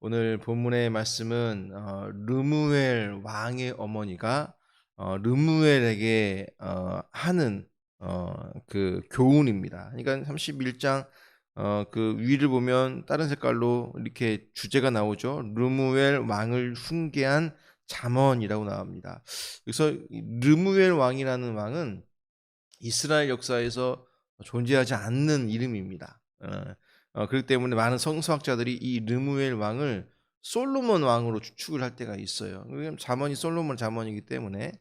오늘 본문의 말씀은 어, 르무엘 왕의 어머니가 어, 르무엘에게 어, 하는 어, 그 교훈입니다. 그러니까 31장 어, 그 위를 보면 다른 색깔로 이렇게 주제가 나오죠. 르무엘 왕을 훈계한 잠언이라고 나옵니다. 그래서 이 르무엘 왕이라는 왕은 이스라엘 역사에서 존재하지 않는 이름입니다. 어, 어, 그렇기 때문에 많은 성서학자들이 이 르무엘 왕을 솔로몬 왕으로 추측을 할 때가 있어요. 자문이 솔로몬 자문이기 때문에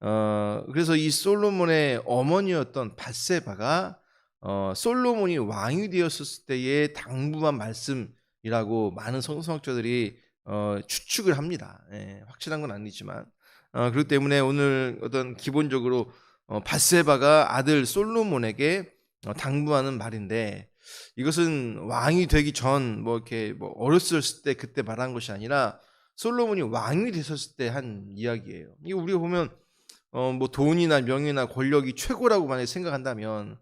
어, 그래서 이 솔로몬의 어머니였던 바세바가 어, 솔로몬이 왕이 되었을 때의 당부한 말씀이라고 많은 성서학자들이 어, 추측을 합니다. 예, 확실한 건 아니지만 어, 그렇기 때문에 오늘 어떤 기본적으로 어, 바세바가 아들 솔로몬에게 어, 당부하는 말인데 이것은 왕이 되기 전 뭐 이렇게 뭐 어렸을 때 그때 말한 것이 아니라 솔로몬이 왕이 되셨을 때 한 이야기예요. 이거 우리가 보면 어 뭐 돈이나 명예나 권력이 최고라고 만약 생각한다면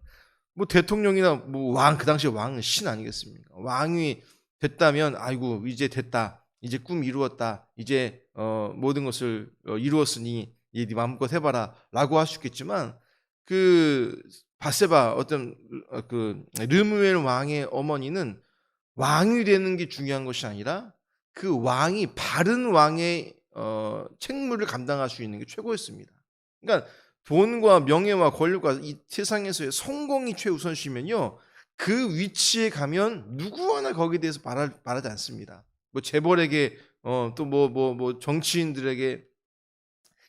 뭐 대통령이나 뭐 왕 그 당시에 왕은 신 아니겠습니까? 왕이 됐다면 아이고 이제 됐다. 이제 꿈 이루었다. 이제 어 모든 것을 어, 이루었으니 네 마음껏 해봐라라고 할 수 있겠지만 그 바세바 어떤 어, 그 르무엘 왕의 어머니는 왕이 되는 게 중요한 것이 아니라 그 왕이 바른 왕의 어, 책무를 감당할 수 있는 게 최고였습니다. 그러니까 돈과 명예와 권력과 이 세상에서의 성공이 최우선시면요. 그 위치에 가면 누구 하나 거기에 대해서 말하, 말하지 않습니다. 뭐 재벌에게 어, 또뭐뭐 뭐 정치인들에게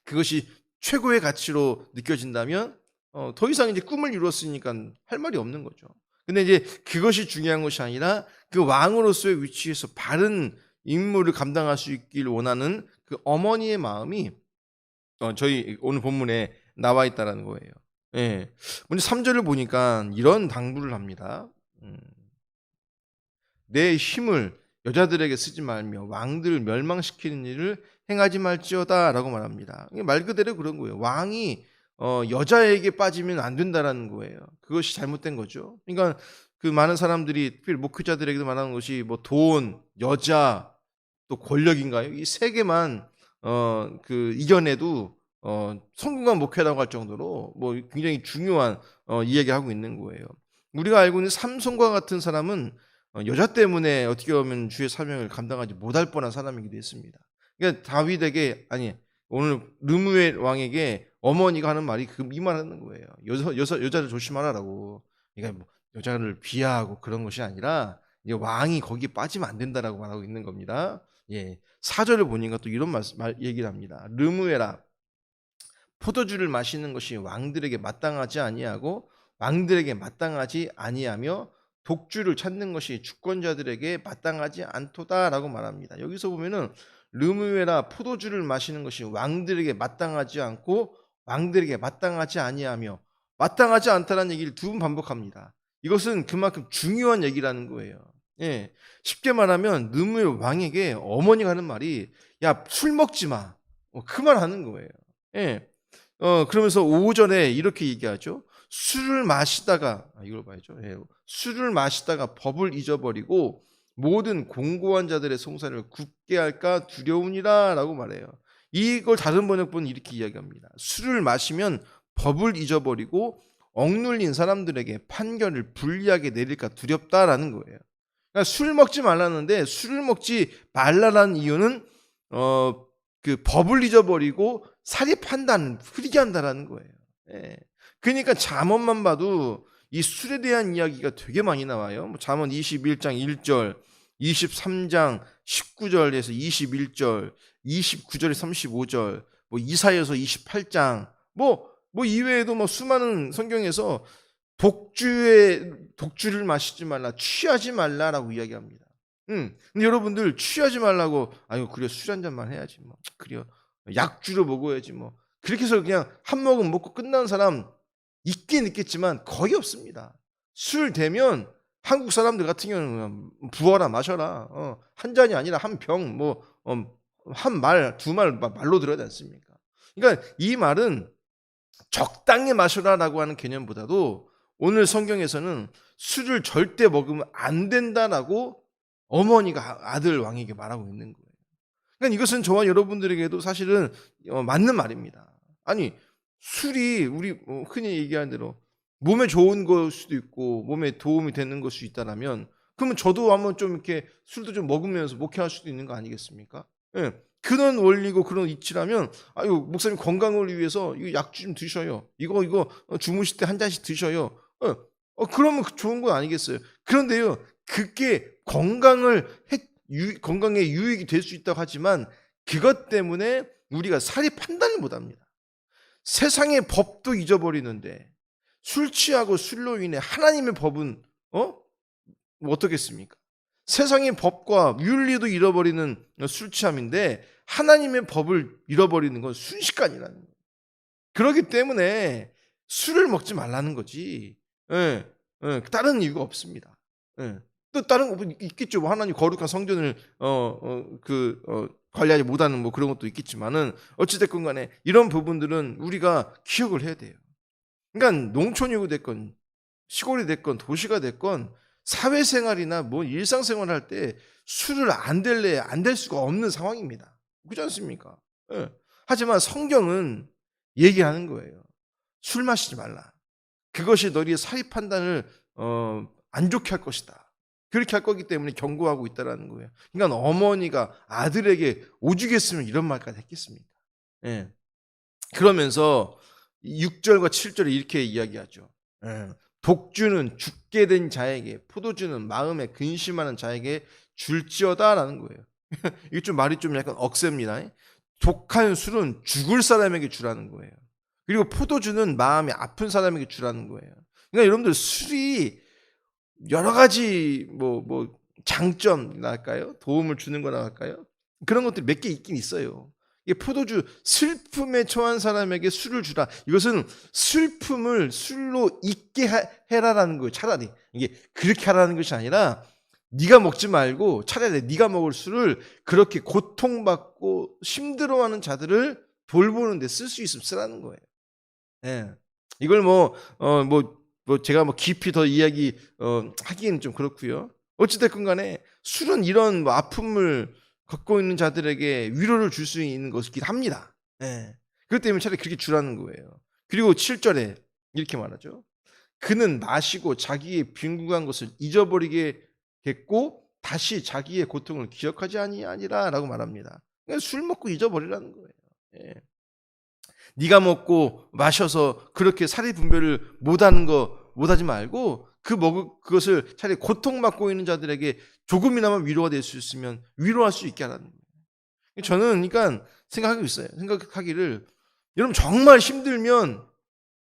그것이 최고의 가치로 느껴진다면 어, 더 이상 이제 꿈을 이뤘으니까 할 말이 없는 거죠. 근데 이제 그것이 중요한 것이 아니라 그 왕으로서의 위치에서 바른 임무를 감당할 수 있길 원하는 그 어머니의 마음이 어, 저희 오늘 본문에 나와 있다라는 거예요. 예. 먼저 3절을 보니까 이런 당부를 합니다. 음. 내 힘을 여자들에게 쓰지 말며 왕들을 멸망시키는 일을 행하지 말지어다라고 말합니다. 말 그대로 그런 거예요. 왕이 어, 여자에게 빠지면 안 된다라는 거예요. 그것이 잘못된 거죠. 그러니까 그 많은 사람들이 특별히 목회자들에게도 말하는 것이 뭐 돈, 여자, 또 권력인가요? 이 세 개만 어, 그 이겨내도 어, 성공한 목회라고 할 정도로 뭐 굉장히 중요한 어, 이야기를 하고 있는 거예요. 우리가 알고 있는 삼손과 같은 사람은 어, 여자 때문에 어떻게 보면 주의 사명을 감당하지 못할 뻔한 사람이기도 했습니다. 그러니까 다윗에게 아니 오늘 르무엘 왕에게 어머니가 하는 말이 그 이 말하는 거예요. 여자 여자 여자를 조심하라라고. 그러니까 뭐 여자를 비하하고 그런 것이 아니라 이제 왕이 거기에 빠지면 안 된다라고 말하고 있는 겁니다. 예. 사절을 보니까 또 이런 말, 말 얘기를 합니다. 르무에라 포도주를 마시는 것이 왕들에게 마땅하지 아니하고 왕들에게 마땅하지 아니하며 독주를 찾는 것이 주권자들에게 마땅하지 않도다라고 말합니다. 여기서 보면은 르무에라 포도주를 마시는 것이 왕들에게 마땅하지 않고 왕들에게 마땅하지 아니하며 마땅하지 않다는 얘기를 두 번 반복합니다. 이것은 그만큼 중요한 얘기라는 거예요. 예. 쉽게 말하면 느무의 왕에게 어머니가 하는 말이 야 술 먹지 마. 어, 그말 하는 거예요. 예. 어 그러면서 5절에 이렇게 얘기하죠. 술을 마시다가 아, 이걸 봐야죠. 예. 술을 마시다가 법을 잊어버리고 모든 공고한 자들의 송사를 굳게 할까 두려우니라라고 말해요. 이걸 다른 번역본은 이렇게 이야기합니다. 술을 마시면 법을 잊어버리고 억눌린 사람들에게 판결을 불리하게 내릴까 두렵다라는 거예요. 그러니까 술 먹지 말라는데 술을 먹지 말라라는 이유는 어 그 법을 잊어버리고 판단 흐리게 한다라는 거예요. 예. 그러니까 잠언만 봐도 이 술에 대한 이야기가 되게 많이 나와요. 뭐 잠언 21장 1절, 23장 19절에서 21절, 29절에 35절, 뭐 이사여서 28장, 뭐, 뭐 이외에도 뭐 수많은 성경에서 독주의, 독주를 마시지 말라, 취하지 말라라고 이야기합니다. 음, 근데 여러분들 취하지 말라고, 아유, 그래, 술 한 잔만 해야지, 뭐. 그래요. 약주로 먹어야지, 뭐. 그렇게 해서 그냥 한 모금 먹고 끝나는 사람 있긴 있겠지만 거의 없습니다. 술 되면 한국 사람들 같은 경우는 부어라 마셔라. 어, 한 잔이 아니라 한 병, 뭐, 어, 한 말, 두말 말로 들어야 되지 않습니까? 그러니까 이 말은 적당히 마셔라라고 하는 개념보다도 오늘 성경에서는 술을 절대 먹으면 안 된다라고 어머니가 아들 왕에게 말하고 있는 거예요. 그러니까 이것은 저와 여러분들에게도 사실은 어, 맞는 말입니다. 아니 술이 우리 어, 흔히 얘기하는 대로 몸에 좋은 걸 수도 있고 몸에 도움이 되는 걸수 있다라면 그러면 저도 한번 좀 이렇게 술도 좀 먹으면서 목회할 수도 있는 거 아니겠습니까? 예. 그런 원리고 그런 이치라면 아유 목사님 건강을 위해서 이거 약주 좀 드셔요. 이거 이거 어, 주무실 때 한 잔씩 드셔요. 어, 어 그러면 좋은 거 아니겠어요? 그런데요 그게 건강을 해, 유, 건강에 유익이 될 수 있다고 하지만 그것 때문에 우리가 사리 판단을 못 합니다. 세상의 법도 잊어버리는데 술 취하고 술로 인해 하나님의 법은 어 어떻겠습니까? 세상의 법과 윤리도 잃어버리는 술 취함인데 하나님의 법을 잃어버리는 건 순식간이라는 거예요. 그렇기 때문에 술을 먹지 말라는 거지. 예, 예, 다른 이유가 없습니다. 예. 또 다른 거 있겠죠. 뭐 하나님 거룩한 성전을 어그 어, 관리하지 못하는 뭐 그런 것도 있겠지만은 어찌됐건 간에 이런 부분들은 우리가 기억을 해야 돼요. 그러니까 농촌이 됐건 시골이 됐건 도시가 됐건 사회생활이나 뭐 일상생활 할 때 술을 안 될래 안 될 수가 없는 상황입니다. 그렇지 않습니까? 예. 하지만 성경은 얘기하는 거예요. 술 마시지 말라. 그것이 너희의 사리 판단을 어, 안 좋게 할 것이다. 그렇게 할 거기 때문에 경고하고 있다라는 거예요. 그러니까 어머니가 아들에게 오죽했으면 이런 말까지 했겠습니까? 예. 그러면서 6절과 7절에 이렇게 이야기하죠. 예. 독주는 죽게 된 자에게, 포도주는 마음에 근심하는 자에게 줄지어다라는 거예요. 이게 좀 말이 좀 약간 억셉니다. 독한 술은 죽을 사람에게 주라는 거예요. 그리고 포도주는 마음이 아픈 사람에게 주라는 거예요. 그러니까 여러분들 술이 여러 가지 뭐, 뭐 장점이나 할까요? 도움을 주는 거나 할까요? 그런 것들이 몇 개 있긴 있어요. 이게 포도주 슬픔에 처한 사람에게 술을 주라. 이것은 슬픔을 술로 잊게 해라라는 거예요. 차라리 이게 그렇게 하라는 것이 아니라 네가 먹지 말고 차라리 네가 먹을 술을 그렇게 고통받고 힘들어하는 자들을 돌보는 데 쓸 수 있으면 쓰라는 거예요. 예. 이걸 뭐 어뭐 뭐, 뭐 제가 뭐 깊이 더 이야기 어 하기는 좀 그렇고요. 어찌 됐건 간에 술은 이런 뭐 아픔을 갖고 있는 자들에게 위로를 줄 수 있는 것이긴 합니다. 예. 그렇기 때문에 차라리 그렇게 주라는 거예요. 그리고 7절에 이렇게 말하죠. 그는 마시고 자기의 빈궁한 것을 잊어버리게겠고 다시 자기의 고통을 기억하지 아니하니라라고 말합니다. 그냥 술 먹고 잊어버리라는 거예요. 예. 네가 먹고 마셔서 그렇게 사리 분별을 못하는 거 못하지 말고 그 먹을 그것을 차라리 고통받고 있는 자들에게 조금이나마 위로가 될 수 있으면 위로할 수 있게 하라는 거예요. 저는 그러니까 생각하고 있어요. 생각하기를 여러분 정말 힘들면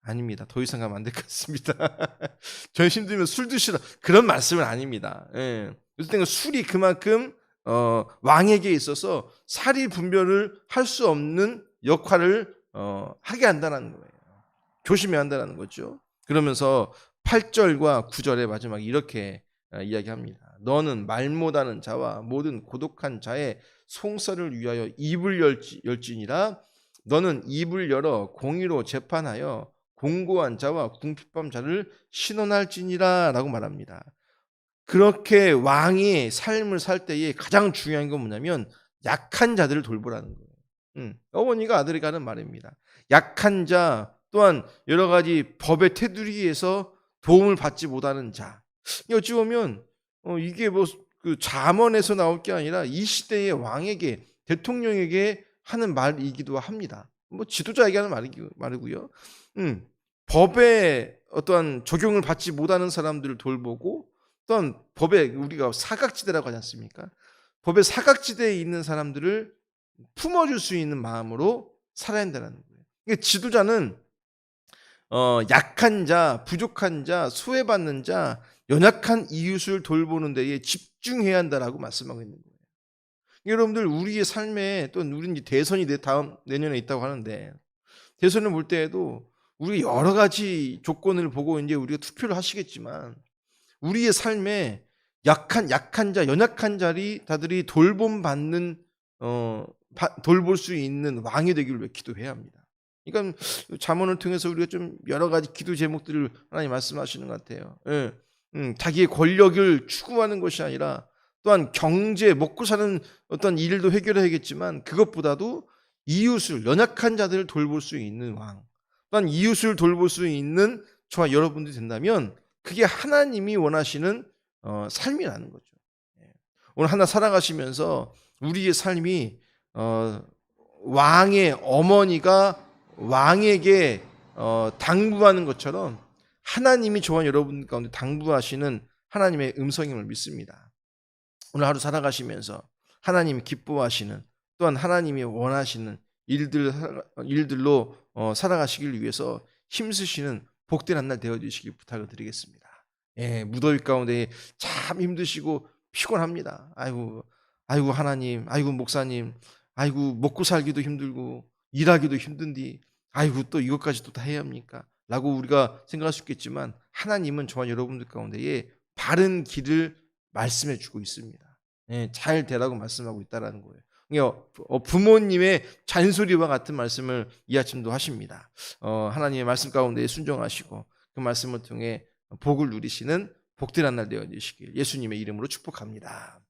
아닙니다. 더 이상 가면 안 될 것 같습니다. 저 힘들면 술 드시라 그런 말씀은 아닙니다. 예. 그래서 술이 그만큼 어, 왕에게 있어서 사리 분별을 할 수 없는 역할을 어, 하게 한다는 거예요. 조심해야 한다는 거죠. 그러면서 8절과 9절의 마지막에 이렇게 어, 이야기합니다. 너는 말 못하는 자와 모든 고독한 자의 송사를 위하여 입을 열지, 열지니라 너는 입을 열어 공의로 재판하여 공고한 자와 궁핍한 자를 신원할지니라 라고 말합니다. 그렇게 왕이 삶을 살 때에 가장 중요한 건 뭐냐면 약한 자들을 돌보라는 거예요. 음, 어머니가 아들에게 하는 말입니다. 약한 자 또한 여러 가지 법의 테두리에서 도움을 받지 못하는 자. 어찌 보면 어, 이게 뭐 그 자문에서 나올 게 아니라 이 시대의 왕에게 대통령에게 하는 말이기도 합니다. 뭐 지도자에게 하는 말이고요. 음, 법의 어떠한 적용을 받지 못하는 사람들을 돌보고 또한 법에 우리가 사각지대라고 하지 않습니까? 법의 사각지대에 있는 사람들을 품어줄 수 있는 마음으로 살아야 한다는 거예요. 그러니까 지도자는 어, 약한 자, 부족한 자, 소외받는 자, 연약한 이웃을 돌보는 데에 집중해야 한다라고 말씀하고 있는 거예요. 여러분들 우리의 삶에 또 우리는 대선이 내 다음 내년에 있다고 하는데 대선을 볼 때에도 우리 여러 가지 조건을 보고 이제 우리가 투표를 하시겠지만 우리의 삶에 약한 약한 자, 연약한 자리 다들이 돌봄 받는 어 돌볼 수 있는 왕이 되기를 기도해야 합니다. 그러니까 자문을 통해서 우리가 좀 여러 가지 기도 제목들을 하나님 말씀하시는 것 같아요. 예. 음, 자기의 권력을 추구하는 것이 아니라 또한 경제 먹고 사는 어떤 일도 해결해야겠지만 그것보다도 이웃을 연약한 자들을 돌볼 수 있는 왕 또한 이웃을 돌볼 수 있는 저와 여러분들이 된다면 그게 하나님이 원하시는 어, 삶이라는 거죠. 예. 오늘 하나 살아가시면서 우리의 삶이 어, 왕의 어머니가 왕에게 어, 당부하는 것처럼 하나님이 저와 여러분 가운데 당부하시는 하나님의 음성임을 믿습니다. 오늘 하루 살아가시면서 하나님이 기뻐하시는 또한 하나님이 원하시는 일들 일들로 어, 살아가시길 위해서 힘쓰시는 복된 한 날 되어 주시길 부탁을 드리겠습니다. 예, 무더위 가운데 참 힘드시고 피곤합니다. 아이고, 아이고 하나님, 아이고 목사님, 아이고 먹고 살기도 힘들고 일하기도 힘든디, 아이고 또 이것까지 또 다 해야 합니까? 라고 우리가 생각할 수 있겠지만 하나님은 저와 여러분들 가운데에 바른 길을 말씀해 주고 있습니다. 예, 잘 되라고 말씀하고 있다라는 거예요. 그러니까 어, 부모님의 잔소리와 같은 말씀을 이 아침도 하십니다. 어, 하나님의 말씀 가운데 순종하시고 그 말씀을 통해 복을 누리시는 복된 한날 되어 주시길 예수님의 이름으로 축복합니다.